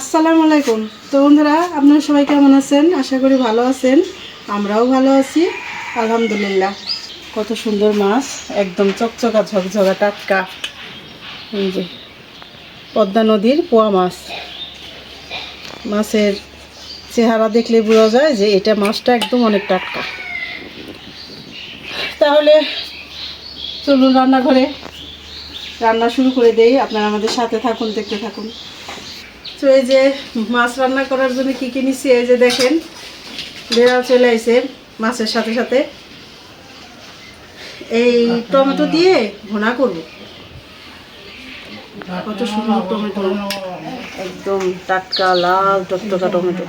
আসসালামু আলাইকুম। তো বন্ধুরা, আপনারা সবাই কেমন আছেন? আশা করি ভালো আছেন। আমরাও ভালো আছি। আলহামদুলিল্লাহ। কত সুন্দর মাছ। একদম চকচকা, ঝকঝকা, টাটকা। যে, পদ্মা নদীর পোয়া মাছ। মাছের চেহারা দেখলে বোঝা যায় যে এটা মাছটা একদম অনেক টাটকা। তাহলে চলুন রান্নাঘরে। রান্না শুরু করে দেই। আপনারা আমাদের সাথে থাকুন, দেখতে থাকুন। তো এই যে মাছ রান্না করার জন্য কি কি এই যে দেখেন বেড়া চলে আইছে মাছের সাথে সাথে। এই টমেটো দিয়ে ভুনা করব। কত সুন্দর টমেটো। একদম টাটকা, লাল, টকটকা টমেটো।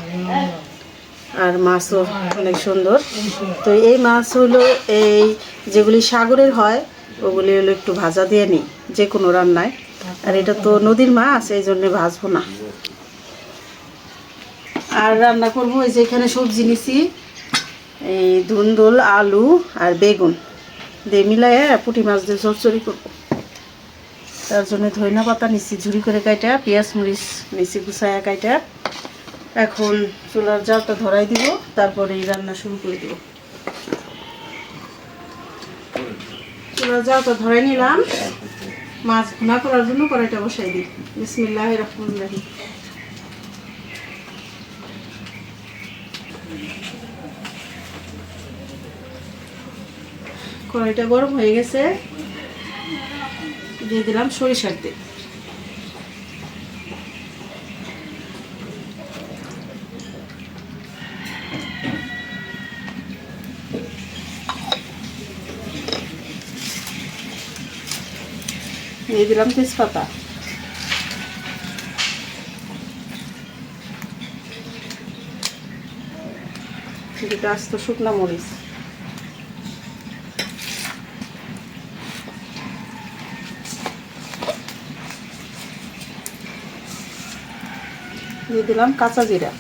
আর মাছও অনেক সুন্দর। তো এই মাছ হলো এই যেগুলি সাগরের হয়, ওগুলি হলো একটু ভাজা দিয়ে নিই যে কোনো রান্নায়। আর এটা তো নদীর মাছ, এই জন্যে ভাজবো না। আর রান্না করব এই যে এখানে সবজি নিছি, এই ধুন্দুল আলু আর বেগুন। দিয়ে মিলাইয়া পুঁটি মাছ দিয়ে চচ্চড়ি করব। তার জন্য ধইনা পাতা নিছি ঝুরি করে কাইটা, পেঁয়াজ, মরিচ নিছি, গুছায়া কাইটা। এখন চুলার জালটা ধরাই দিব, তারপরে এই রান্না শুরু করে দিব। চুলার জালটা ধরাই নিলাম। মাছ ভুনা করার জন্য কড়াইটা বসাই দিই। বিসমিল্লাহ রহমান রাহিম। কড়াইটা গরম হয়ে গেছে। দিয়ে দিলাম সরিষার তেল। দিয়ে দিলাম তেজপাতা। দুটো আস্ত শুকনা মরিচ। দিয়ে দিলাম কাঁচা জিরা।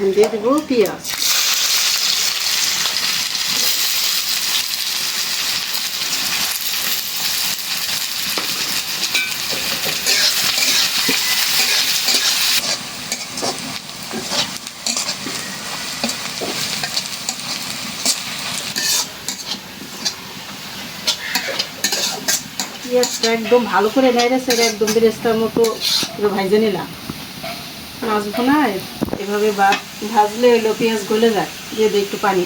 এখন দিয়ে দেবো একদম ভালো করে নেড়ে সেটা একদম বেরেস্তার মতো ভাইজে নিলাম। মাছ ভোনায় এভাবে বা- ভাজলে এলো পেঁয়াজ গলে যায়, দিয়ে দিই একটু পানি।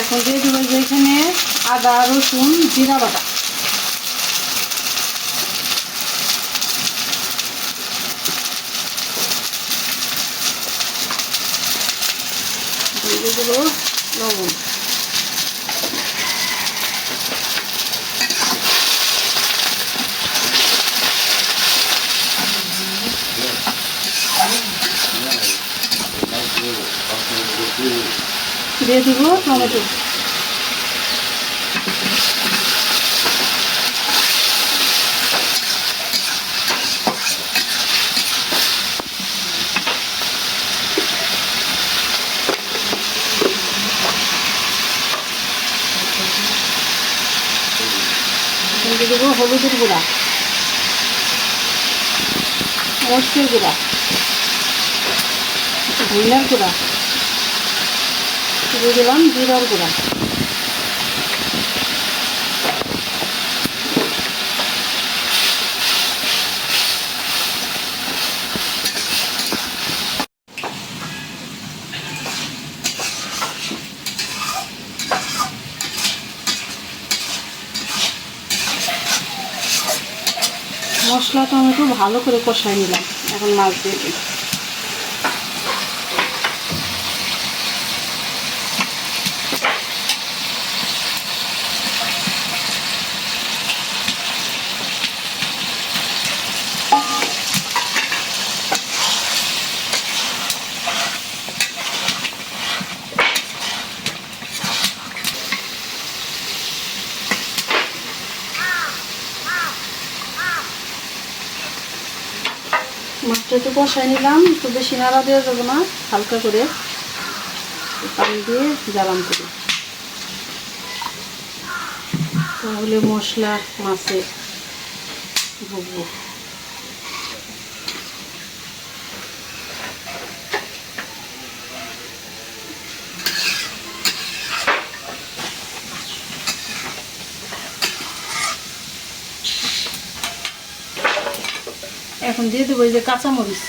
এখন দিয়ে দেবো যে এখানে আদা, রসুন, জিরা বাটা দিয়ে দেবো লবণ দিয়ে দিব টমেটো। দিয়ে দেবো হলুদের গুঁড়া। মরচের গুঁড়া। ধনিয়ার গুঁড়া। দিয়ে দিলাম জিরার গুঁড়া মশলা টমেটো ভালো করে কষাই নিলাম এখন মাছ দিয়ে দিই মাছটা একটু কষাই নিলাম, একটু বেশি নাড়া দেওয়া যাবে না, হালকা করে পানি দিয়ে জ্বালাম করি। তাহলে মশলা মাছে ভুগবো। এখন দিয়ে দেবো এই যে কাঁচামরিচ।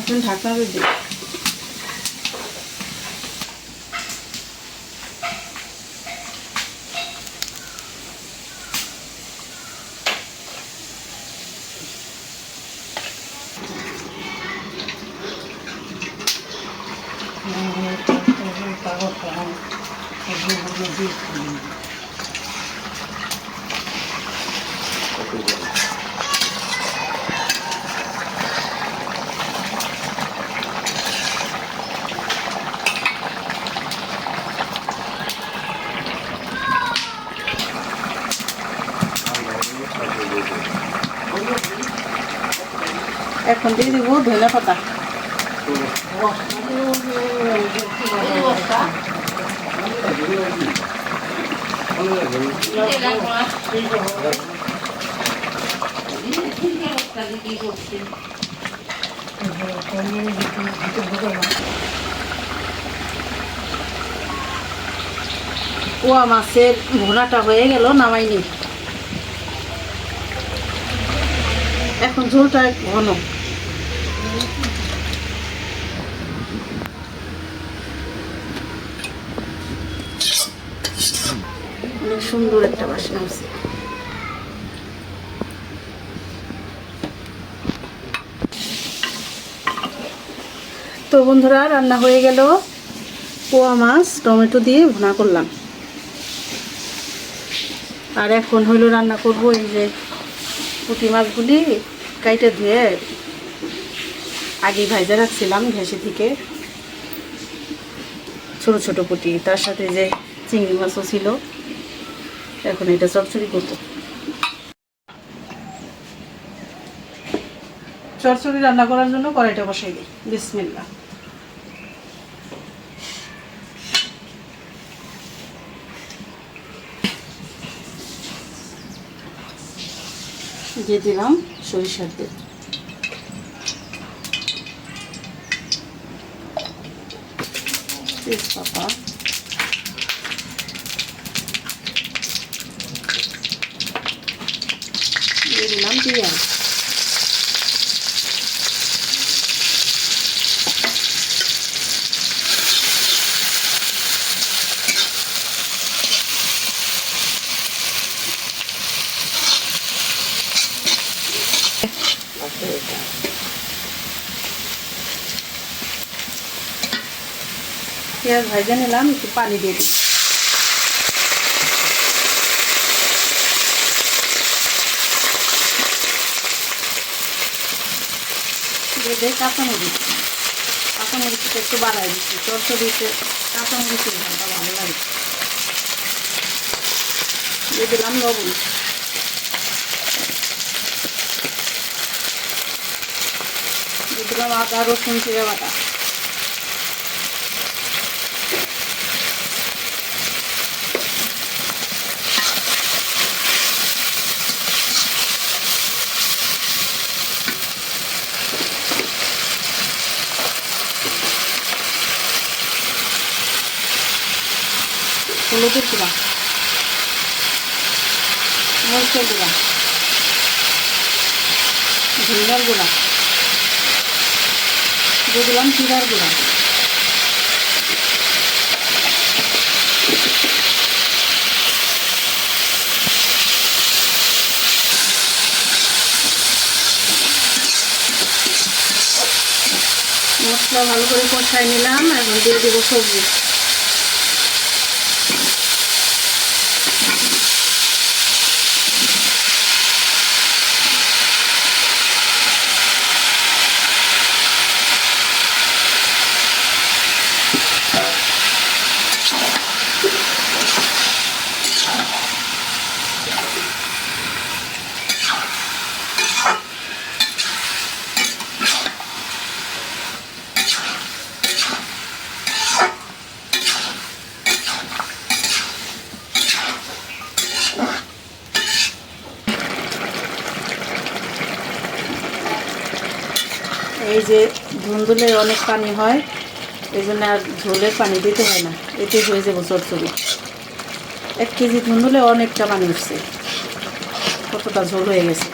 এখন ঢাকা দেবো এখন দিয়ে দিব ধনে পাতা পোয়া মাছের ভোনাটা হয়ে গেল নামাইনি এখন ঝোলটা ঘন অনেক সুন্দর একটা বাসনা আছে। তো বন্ধুরা, রান্না হয়ে গেল। পোয়া মাছ, টমেটো দিয়ে ভুনা করলাম। আর এখন হইল রান্না করব এই যে পুঁটি মাছগুলি কাইটে ধুয়ে আগে ভাইজা রাখছিলাম ঘেঁষে থেকে। ছোট ছোট পুঁটি, তার সাথে যে চিংড়ি মাছও ছিল। এখন এটা চরচড়ি করব। চরচড়ি রান্না করার জন্য কড়াইটা বসাই দিই। বিসমিল্লা দিয়ে দিলাম সরিষার তেল। তেজপাতা। দিয়ে পেঁয়াজ ভাজা নিলাম একটু পানি দিয়ে দিই দিয়ে কাঁচামরিচ কাঁচামরিচটা একটু বাড়াই দিচ্ছি চরচড়িতে কাঁচামরিচের ঘণ্টা ভালো লাগে। দিয়ে দিলাম লবণ। দিয়ে দিলাম আদা, রসুন চিড়ে বাটা। হলুদের গুঁড়া মরিচের গুঁড়া ধনিয়ার গুঁড়া। দিয়ে দিলাম জিরার গুঁড়া। মশলা ভালো করে কষাই নিলাম, এখন দিয়ে দেবো সবজি। যে ধুন্দুলে অনেক পানি হয়, এই জন্য আর ঝোলের পানি দিতে হয় না। এতে হয়ে যাব চচ্চড়ি এক কেজি ধুন্দুলে অনেকটা পানি উঠছে। কতটা ঝোল হয়ে গেছে।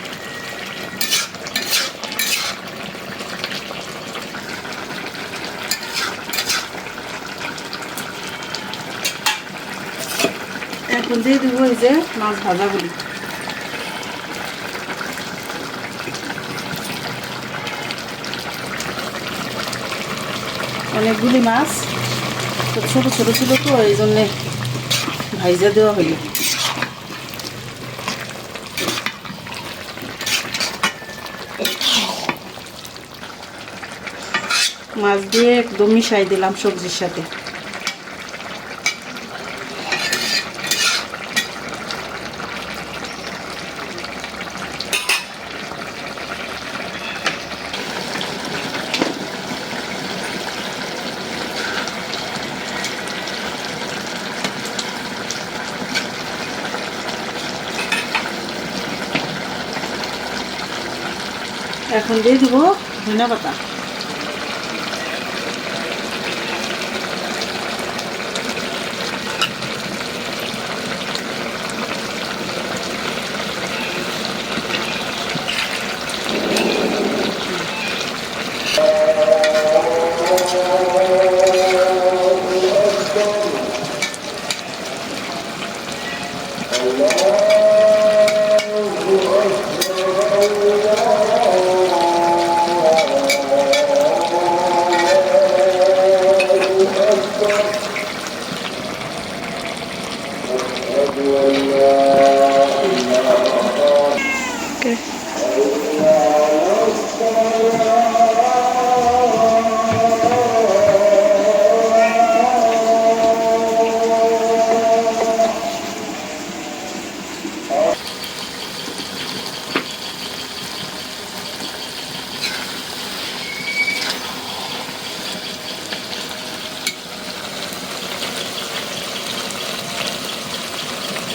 এখন দিয়ে দিব এই যে মাছ ভাজাগুলি। অনেকগুলি মাছ। ছোটো ছোটো ছিল তো, এই জন্যে ভাইজা দেওয়া হলো। মাছ দিয়ে একদম মিশাই দিলাম সবজির সাথে এখন দিয়ে ধন্যবাদ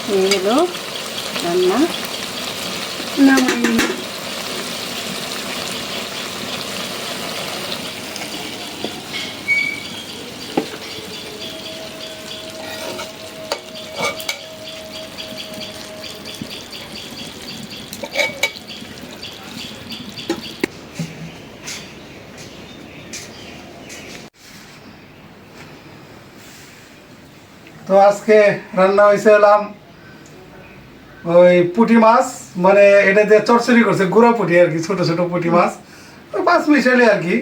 হয়ে গেল রান্না নামাই তো আজকে রান্না হয়েছে এলাম ওই পুঁটি মাছ মানে এটা দিয়ে চরচড়ি করছে গুঁড়া পুঁটি আর কি ছোটো ছোটো পুঁটি মাছ। ওই মাছ মিশালি আর কি।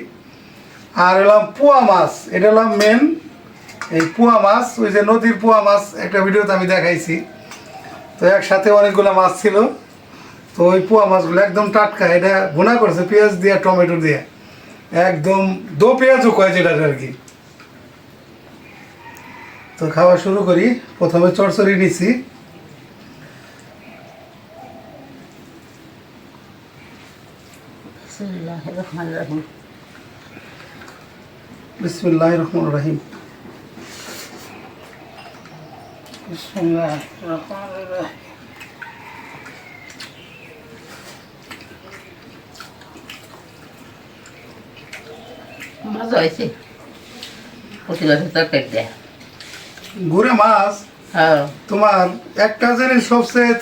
আর এলাম পোয়া মাছ এটা হলাম মেন এই পোয়া মাছ ওই যে নদীর পোয়া মাছ একটা ভিডিওতে আমি দেখাইছি। তো একসাথে অনেকগুলো মাছ ছিল। তো ওই পোয়া মাছগুলো একদম টাটকা এটা ভুনা করছে পেঁয়াজ দিয়ে টমেটো দিয়ে। একদম দো পেঁয়াজও কয় যেটা আর কি। তো খাওয়া শুরু করি। প্রথমে চড়চড়ি নিছি। বিসমিল্লাহ রহমান রহিম মজা হয়েছে। প্রতিবারের তরকারি দেয়। গুড়ে মাছ হ্যাঁ। তোমার একটা জিনিস সবচেয়ে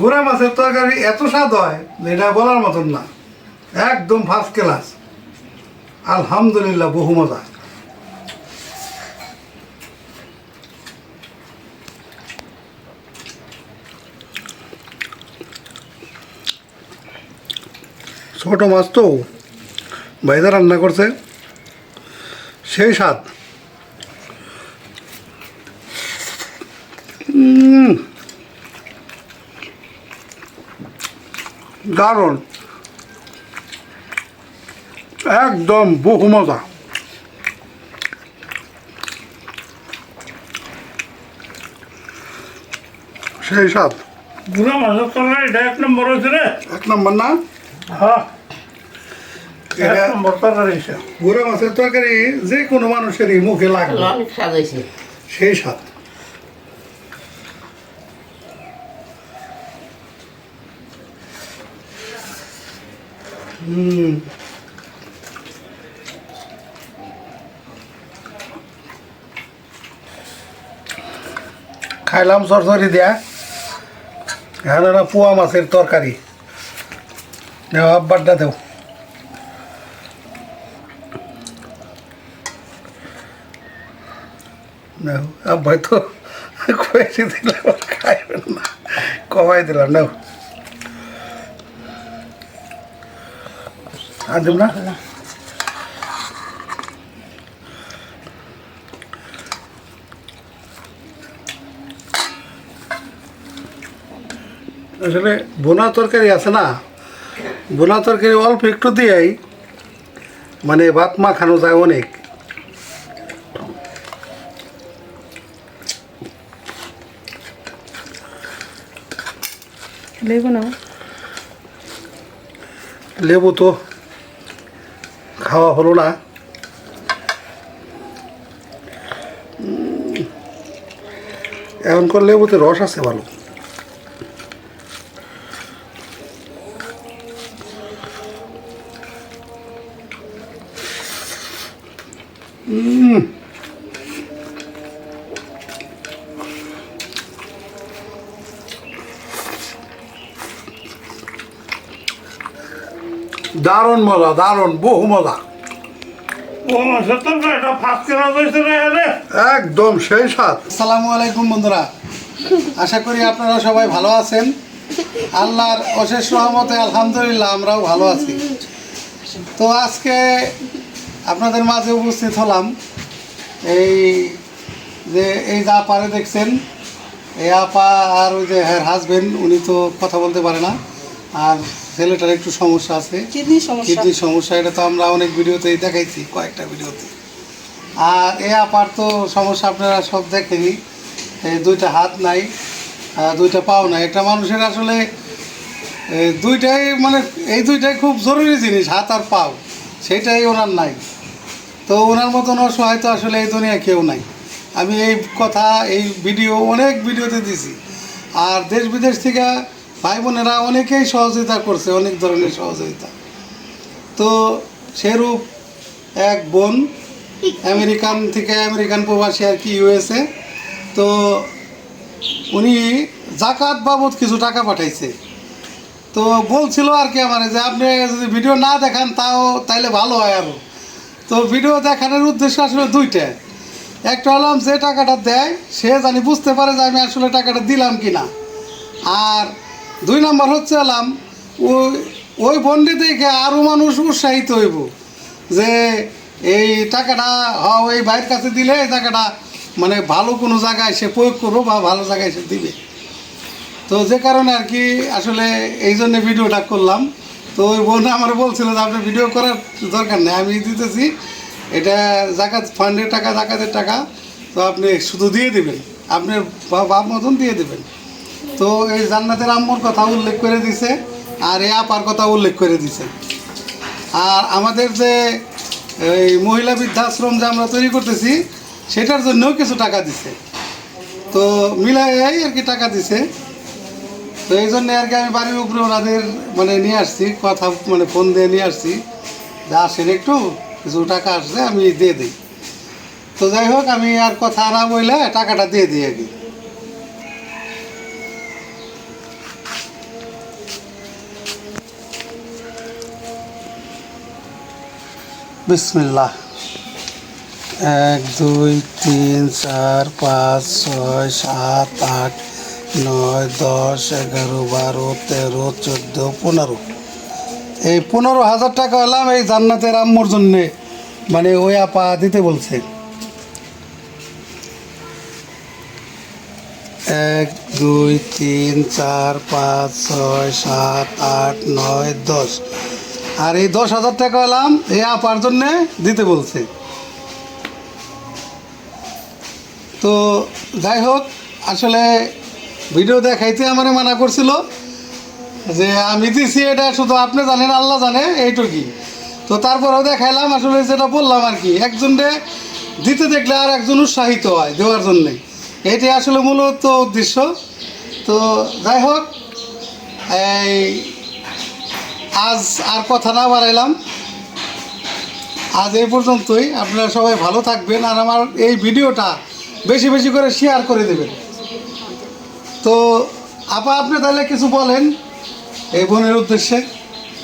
গুড়া মাছের তরকারি এত স্বাদ হয় এটা বলার মতন না। একদম ফার্স্ট ক্লাস আলহামদুলিল্লাহ বহু মজা। ছোট মাছ তো ভাইদা রান্না করছে সেই স্বাদ। দারুণ একদম বহু মজা। সেই স্বাদ। গুড়া মাছের এক নম্বর হয়েছে রে। এক নম্বর না? হ্যাঁ। এক এটা নম্বর তরকারি মাছের যে কোনো মানুষেরই মুখে লাগবে। সেই স্বাদ। খাইলাম সরসরি দিয়া। এখানে না পোয়া মাছের তরকারি। দেওয়া আব্বারটা দেও। আব্বাই তো কয়েছি দিলাম খাইবেন না। কমাই দিলাম নাও আর দেব না? আসলে বোনা তরকারি আছে না? বোনা তরকারি অল্প একটু দিয়েই মানে ভাত মাখানো যায় অনেক। লেবু নাও। লেবু তো খাওয়া হলো না। এখন করলে লেবুতে রস আছে ভালো। দারুণ মজা দারুণ বহু মজা। একদম সেই স্বাদ। আসসালামু আলাইকুম বন্ধুরা। আশা করি আপনারা সবাই ভালো আছেন। আল্লাহর অশেষ রহমতে আলহামদুলিল্লাহ আমরাও ভালো আছি। তো আজকে আপনাদের মাঝে উপস্থিত হলাম এই যে এই যা পারে দেখছেন এই আপা আর ওই যে হ্যার হাজবেন্ড উনি তো কথা বলতে পারে না। আর ছেলেটার একটু সমস্যা আছে। কিডনি সমস্যা। কিডনির সমস্যা এটা তো আমরা অনেক ভিডিওতেই দেখাইছি কয়েকটা ভিডিওতে। আর এ আপার তো সমস্যা আপনারা সব দেখেনি দুইটা হাত নাই আর দুইটা পাও নাই। একটা মানুষের আসলে দুইটাই মানে এই দুইটাই খুব জরুরি জিনিস হাত আর পাও। সেটাই ওনার নাই। তো ওনার মতন অসহায় তো আসলে এই দুনিয়া কেউ নাই। আমি এই কথা এই ভিডিও অনেক ভিডিওতে দিছি। আর দেশ বিদেশ থেকে ভাই বোনেরা অনেকেই সহযোগিতা করছে, অনেক ধরনের সহযোগিতা। তো সেরূপ এক বোন আমেরিকান থেকে আমেরিকান প্রবাসী আর কি ইউএসএ তো উনি জাকাত বাবদ কিছু টাকা পাঠাইছে। তো বলছিল আর কি আমার যে, আপনি যদি ভিডিও না দেখান তাও তাইলে ভালো হয় আরও তো ভিডিও দেখানোর উদ্দেশ্য আসলে দুইটা। একটা হলাম যে টাকাটা দেয়, সে জানি বুঝতে পারে যে আমি আসলে টাকাটা দিলাম কি না আর দুই নম্বর হচ্ছে হলাম ওই ওই বন্ডে দেখে আরও মানুষ উৎসাহিত হইব যে এই টাকাটা হ এই ভাইয়ের কাছে দিলে এই টাকাটা মানে ভালো কোনো জায়গায় সে প্রয়োগ করব বা ভালো জায়গায় সে দিবে। তো যে কারণে আর কি আসলে এই জন্য ভিডিওটা করলাম। তো ওই বোন আমার বলছিল যে আপনার ভিডিও করার দরকার নেই, আমি দিতেছি। এটা জাকাত ফান্ডের টাকা, জাকাতের টাকা। তো আপনি শুধু দিয়ে দেবেন আপনার বা- বাপ মতন দিয়ে দেবেন। তো এই জান্নাতের আম্মুর কথা উল্লেখ করে দিছে আর এই আপার কথা উল্লেখ করে দিছে। আর আমাদের যে এই মহিলা বৃদ্ধাশ্রম যে আমরা তৈরি করতেছি, সেটার জন্যও কিছু টাকা দিছে। তো মিলাই আর কি টাকা দিছে। তো এই জন্যে আর কি আমি বাড়ির উপরে ওনাদের মানে নিয়ে আসছি, কথা মানে ফোন দিয়ে নিয়ে আসছি যে আসেন একটু, কিছু টাকা আসছে আমি দিয়ে দিই। তো যাই হোক, আমি আর কথা না বললে টাকাটা দিয়ে দিই আর কি। বিসমিল্লাহ। এক, দুই, তিন, চার, পাঁচ, ছয়, সাত, আট, নয়, দশ, এগারো, বারো, তেরো, চোদ্দ, পনেরো। এই পনেরো হাজার টাকা হলাম এই জান্নাতের আম্মুর জন্যে। মানে ওই আপা দিতে বলছে। এক, দুই, তিন, চার, পাঁচ, ছয়, সাত, আট, নয়, দশ। আর এই দশ হাজার টাকা এলাম, এই আপার জন্যে দিতে বলছে। তো যাই হোক, আসলে ভিডিও দেখাইতে আমার মানা করছিল যে আমি দিছি এটা শুধু আপনি জানেন, আল্লাহ জানে এইটুকুই তো তারপরেও দেখাইলাম, আসলে যেটা বললাম আর কি একজনকে দিতে দেখলে আর একজন উৎসাহিত হয় দেওয়ার জন্যে। এটাই আসলে মূলত উদ্দেশ্য। তো যাই হোক, এই আজ আর কথা না বাড়াইলাম। আজ এই পর্যন্তই। আপনারা সবাই ভালো থাকবেন আর আমার এই ভিডিওটা বেশি বেশি করে শেয়ার করে দেবেন। তো আপা, আপনি তাহলে কিছু বলেন এই বোনের উদ্দেশ্যে।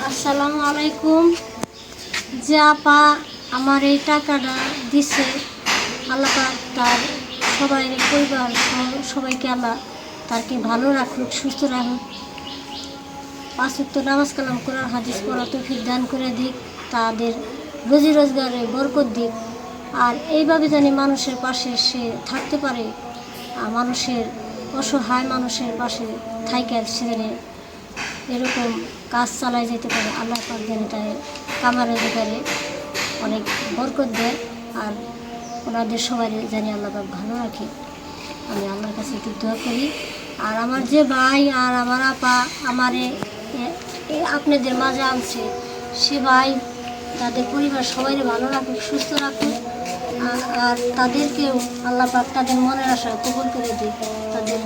আসসালামু আলাইকুম। যে আপা আমার এই টাকাটা দিছে, আল্লাহ তার সবাই, পরিবার সবাইকে আল্লাহ তাকে ভালো রাখুক, সুস্থ রাখুক। পাঁচত্ব নামাজ কালাম করার হাদিস পড়া তৌফিক দান করে দিক, তাদের রোজি রোজগারে বরকত দিক। আর এইভাবে জানি মানুষের পাশে সে থাকতে পারে মানুষের অসহায় মানুষের পাশে থাইকে সে জানে এরকম কাজ চালায় যেতে পারে। আল্লাহ পাক যেন তাই কামার অধিকারে অনেক বরকত দেয়, আর ওনাদের সবাই জানি আল্লাহ পাক ভালো রাখে। আমি আল্লাহর কাছে একটু দোয়া করি। আর আমার যে ভাই আর আমার আপা, আমারে আপনাদের মাঝে আনছে। সে ভাই তাদের পরিবার সবাই ভালো রাখুক সুস্থ রাখুক। আর তাদেরকেও আল্লাহ পাক তাদের মনের আশা কবুল করে দিক। তাদের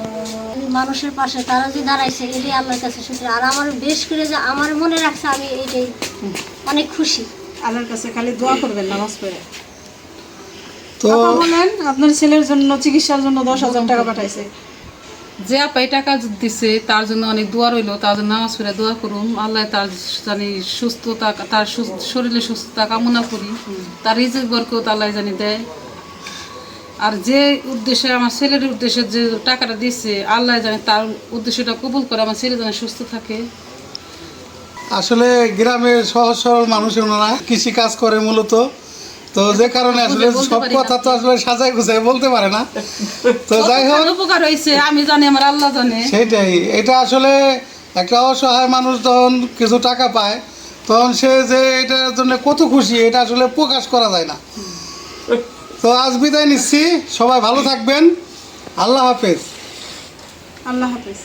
মানুষের পাশে তারা যে দাঁড়াইছে এটাই আল্লাহর কাছে শুক্র আর আমার বেশ করে যে আমার মনে রাখছে আমি এটাই অনেক খুশি। আল্লাহর কাছে খালি দোয়া করবেন নামাজ পড়ে। তো বলেন আপনার ছেলের জন্য চিকিৎসার জন্য দশ হাজার টাকা পাঠাইছে। যে আপা এই টাকা দিছে, তার জন্য অনেক দোয়া রইল, তার জন্য নামাজ পড়ে দোয়া করুন। আল্লাহ তার জানি সুস্থতা, তার শরীরে সুস্থতা কামনা করি। তার রিজিক বরকত আল্লাহ জানি দেয়। আর যে উদ্দেশ্যে, আমার ছেলের উদ্দেশ্যে যে টাকাটা দিচ্ছে আল্লাহ জানে তার উদ্দেশ্যটা কবুল করে আমার ছেলে যেন সুস্থ থাকে। আসলে গ্রামের সহজ সরল মানুষ ওনারা কৃষি কাজ করে মূলত। তো যে কারণে আসলে সব কথা তো আসলে সাজাই গুছাই বলতে পারে না। তো যাই হোক। উপকার হয়েছে আমি জানি আমার আল্লাহ জানে। সেইটাই। এটা আসলে একটা অসহায় মানুষ যখন কিছু টাকা পায় তখন সে যে এটার জন্য কত খুশি এটা আসলে প্রকাশ করা যায় না। তো আজ বিদায় নিচ্ছি। সবাই ভালো থাকবেন। আল্লাহ হাফেজ। আল্লাহ হাফেজ।